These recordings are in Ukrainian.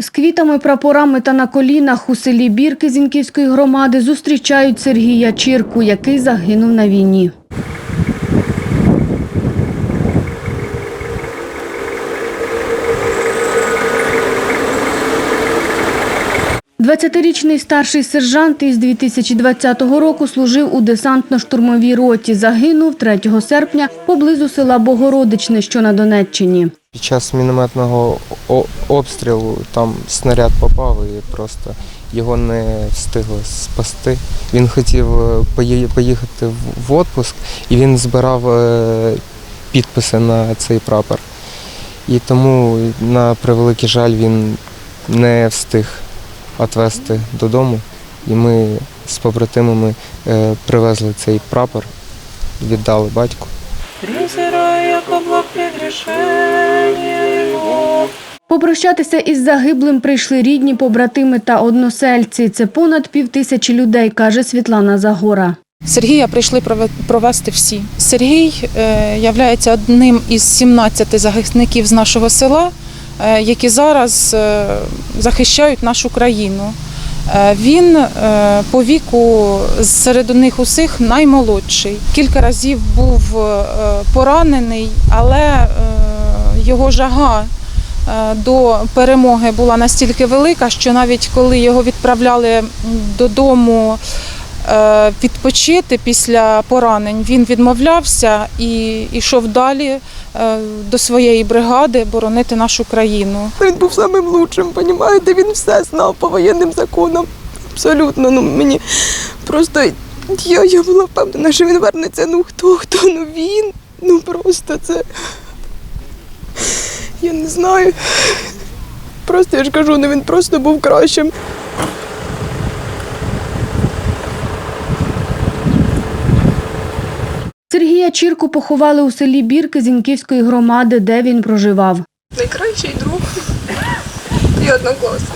З квітами, прапорами та на колінах у селі Бірки Зіньківської громади зустрічають Сергія Чірку, який загинув на війні. Двадцятирічний старший сержант із 2020 року служив у десантно-штурмовій роті. Загинув 3 серпня поблизу села Богородичне, що на Донеччині. Під час мінометного обстрілу там снаряд попав і просто його не встигли спасти. Він хотів е, поїхати в- в отпуск і він збирав е, підписи на цей прапор. І тому, на превеликий жаль, він не встиг відвезти додому. І ми з побратимами е, привезли цей прапор, віддали батьку. Як облак його. Попрощатися із загиблим прийшли рідні, побратими та односельці. Це понад півтисячі людей, каже Світлана Загора. Сергія прийшли прове- провести всі. Сергій е, являється одним із 17 захисників з нашого села, які зараз е, захищають нашу країну. Е, Він е, по віку серед них усіх наймолодший. Кілька разів був е, поранений, але е, його жага е, до перемоги була настільки велика, що навіть коли його відправляли додому е, відпочити після поранень, він відмовлявся і йшов далі е, до своєї бригади боронити нашу країну. Він був самим лучшим, понімаєте? Він все знав по воєнним законам. Абсолютно. Ну мені просто я, я була впевнена, що він вернеться. Ну хто, хто? Ну він. Ну просто це. Я не знаю. Просто я ж кажу, ну він просто був кращим. Чірку поховали у селі Бірки Зіньківської громади, де він проживав. Найкращий друг і однокласник.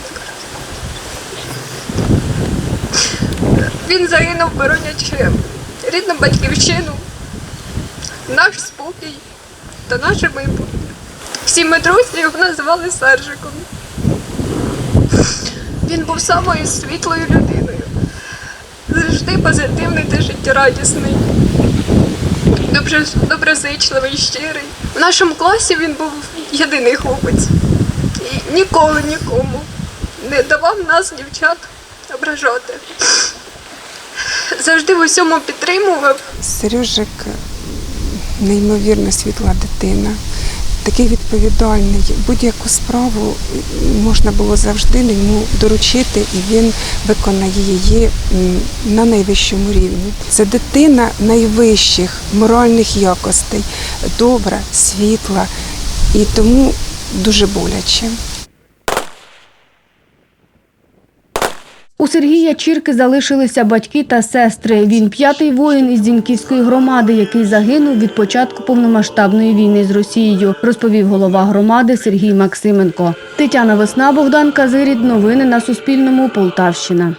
Він загинув, боронячи рідну батьківщину, наш спокій та наше майбутнє. Всі ми друзі його називали Сержиком. Він був самою світлою людиною, завжди позитивний та життєрадісний, добре, доброзичливий, щирий. В нашому класі він був єдиний хлопець. І ніколи нікому не давав нас, дівчат, ображати. Завжди в усьому підтримував. Сережик неймовірно світла дитина, такий відповідальний. Будь-яку справу можна було завжди йому доручити, і він виконає її на найвищому рівні. Це дитина найвищих моральних якостей, добра, світла, і тому дуже боляче. У Сергія Чірки залишилися батьки та сестри. Він п'ятий воїн із Дінківської громади, який загинув від початку повномасштабної війни з Росією, розповів голова громади Сергій Максименко. Тетяна Весна, Богдан Казирід. Новини на Суспільному. Полтавщина.